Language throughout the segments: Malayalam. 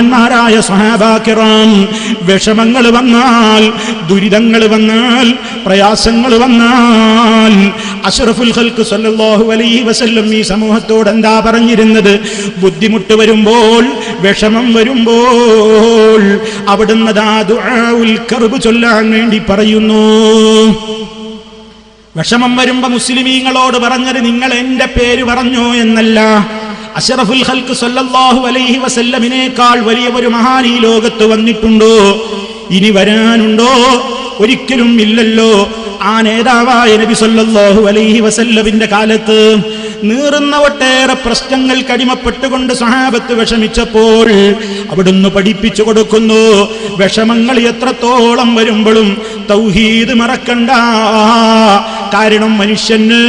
മഹാന്മാരായ സഹാബാക്കിറാം വിഷമങ്ങൾ വന്നാൽ ദുരിതങ്ങൾ വന്നാൽ പ്രയാസങ്ങൾ വന്നാൽ. അഷ്റഫുൽ ഖൽക്ക് സല്ലല്ലാഹു അലൈഹി വസല്ലം ഈ സമൂഹത്തോട് എന്താ പറഞ്ഞിരുന്നത്? ബുദ്ധിമുട്ട് വരുമ്പോൾ വിഷമം വരുമ്പോൾ അവിടുന്ന് കർബ് ചൊല്ലാൻ വേണ്ടി പറയുന്നു. വിഷമം വരുമ്പോ മുസ്ലിമീങ്ങളോട് പറഞ്ഞത് നിങ്ങൾ എന്റെ പേര് പറഞ്ഞോ എന്നല്ല. അഷറഫുൽ ഖൽക്ക് സല്ലല്ലാഹു അലൈഹി വസല്ലമിനേക്കാൾ വലിയ ഒരു മഹാൻ ഈ ലോകത്ത് വന്നിട്ടുണ്ടോ? ഇനി വരാനുണ്ടോ? ഒരിക്കലും ഇല്ലല്ലോ. ആ നേതാവായ നബി സല്ലല്ലാഹു അലൈഹി വസല്ലമിന്റെ കാലത്ത് നീറുന്ന ഒട്ടേറെ പ്രശ്നങ്ങൾ കടിമപ്പെട്ടുകൊണ്ട് സഹാബത്ത് വിഷമിച്ചപ്പോൾ അവിടുന്ന് പഠിപ്പിച്ചു കൊടുക്കുന്നു. വിഷമങ്ങൾ എത്രത്തോളം വരുമ്പോഴും തൗഹീദ് മറക്കണ്ട. കാരണം മനുഷ്യന്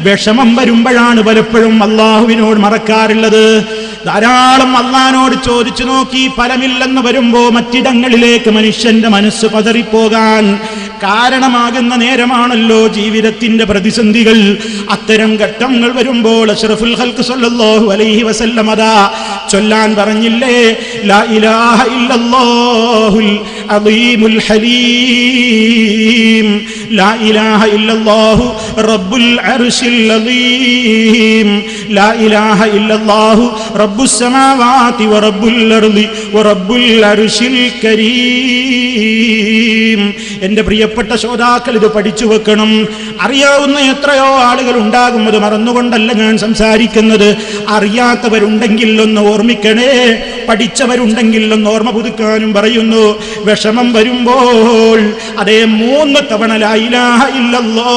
വിഷമം വരുമ്പോഴാണ് പലപ്പോഴും അള്ളാഹുവിനോട് മറക്കാറുള്ളത്. ധാരാളം അള്ളഹാനോട് ചോദിച്ചു നോക്കി ഫലമില്ലെന്ന് വരുമ്പോ മറ്റിടങ്ങളിലേക്ക് മനുഷ്യന്റെ മനസ്സ് പതറിപ്പോകാൻ കാരണമാകുന്ന നേരമാണല്ലോ ജീവിതത്തിന്റെ പ്രതിസന്ധികൾ. അത്തരം ഘട്ടങ്ങൾ വരുമ്പോൾ അഷ്റഫുൽ ഹൽക്ക് സല്ലല്ലാഹു അലൈഹി വസല്ലം അതാ ചൊല്ലാൻ പറഞ്ഞില്ലേ? ലാ ഇലാഹ ഇല്ലല്ലാഹുൽ അദീമുൽ ഹലീം. ലാ ഇലാഹ ഇല്ലല്ലാഹു റബ്ബുൽ അർശിൽ അദീം. ലാ ഇലാഹ ഇല്ലല്ലാഹു റബ്ബുസ് സമാവാതി വറബ്ബുൽ അർളി വറബ്ബുൽ അർശിൽ കരീം. എന്റെ പ്രിയപ്പെട്ട ശ്രോതാക്കൾ ഇത് പഠിച്ചു വെക്കണം. അറിയാവുന്ന എത്രയോ ആളുകൾ ഉണ്ടാകും. അത് മറന്നുകൊണ്ടല്ല ഞാൻ സംസാരിക്കുന്നത്. അറിയാത്തവരുണ്ടെങ്കിൽ ഒന്ന് ഓർമ്മിക്കണേ. പഠിച്ചവരുണ്ടെങ്കിൽ ഒന്ന് ഓർമ്മ പുതുക്കാനും പറയുന്നു. വിഷമം വരുമ്പോൾ അതേ മൂന്ന് തവണ ലായിലാഹ ഇല്ലല്ലോ.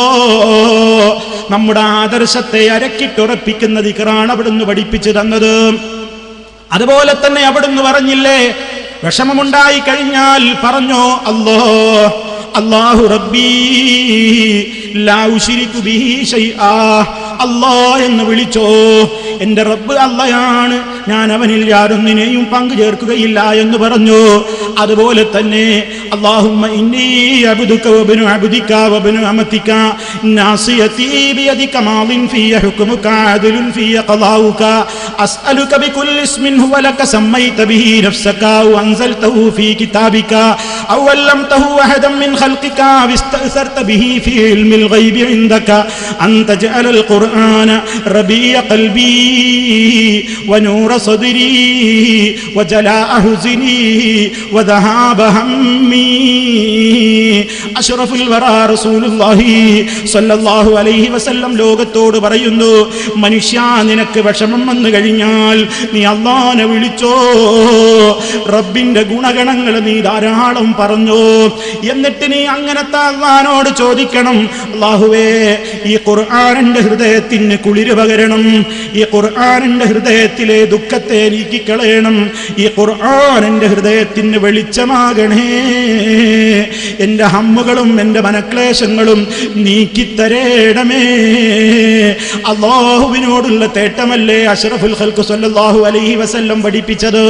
നമ്മുടെ ആദർശത്തെ അരക്കിട്ടുറപ്പിക്കുന്ന ദിക്കറാണ് അവിടുന്ന് പഠിപ്പിച്ചു തന്നത്. അതുപോലെ തന്നെ അവിടുന്ന് പറഞ്ഞില്ലേ വിഷമമുണ്ടായി കഴിഞ്ഞാൽ പറഞ്ഞോ അല്ലോ അള്ളാഹു റബ്ബി അല്ലാ എന്ന് വിളിച്ചോ. എന്റെ റബ്ബ് അല്ലയാണ് ഞാൻ അവനിൽ യാതൊന്നിനെയും പങ്കു ചേർക്കുകയില്ല എന്ന് പറഞ്ഞു. അതുപോലെ തന്നെ അള്ളാഹുമ്മ ഇന്നി അബ്ദുക വബ്നു അബ്ദിക വബ്നു അമതിക നാസിയതി ബിയദിക മാളിൻ ഫിയ ഹുക്മുക അദ്ലുൻ ഫിയ ഖളാഉക അസ്അലുക ബികുല്ലി ഇസ്മിൻ ഹുവ ലക സമ്മൈത ബിഹി നഫ്സക വഅൻസൽതഹു ഫീ കിതാബിക ഔ അല്ലംതഹു അഹദൻ മിൻ ഖൽഖിക واستأثرت به في علم الغيب عندك أن تجعل القرآن ربيع قلبي ونور صدري وجلاء حزني وذهاب همي أشرف الورى رسول الله صلى الله عليه وسلم ലോകത്തോട് പറയുന്നു മനുഷ്യ നിനക്ക് വിഷമം വന്നു കഴിഞ്ഞാൽ നീ അള്ളാനെ വിളിച്ചോ? റബ്ബിന്റെ ഗുണഗണങ്ങൾ നീ ധാരാളം പറഞ്ഞോ? എന്നിട്ട് നീ അങ്ങനത്തെ അള്ളഹാനോട് ചോദിക്കണം അള്ളാഹുവേ ഈ ഖുർആാനിന്റെ ഹൃദയത്തിന് കുളിര് പകരണം ഈ ഖുർആാനിന്റെ ഹൃദയത്തിലെ ദുഃഖത്തെ നീക്കിക്കളയണം ഈ ഖുർആാനിന്റെ ഹൃദയത്തിന് വെളിച്ചമാകണേ. എന്റെ ഹമ്മുകളും എന്റെ മനക്ലേശങ്ങളും നീക്കിത്തരേണമേ. അള്ളാഹുവിനോടുള്ള തേട്ടമല്ലേ അഷ്റഫുൽ ഖൽക്ക് സല്ലല്ലാഹു അലൈഹി വസല്ലം പഠിപ്പിച്ചത്.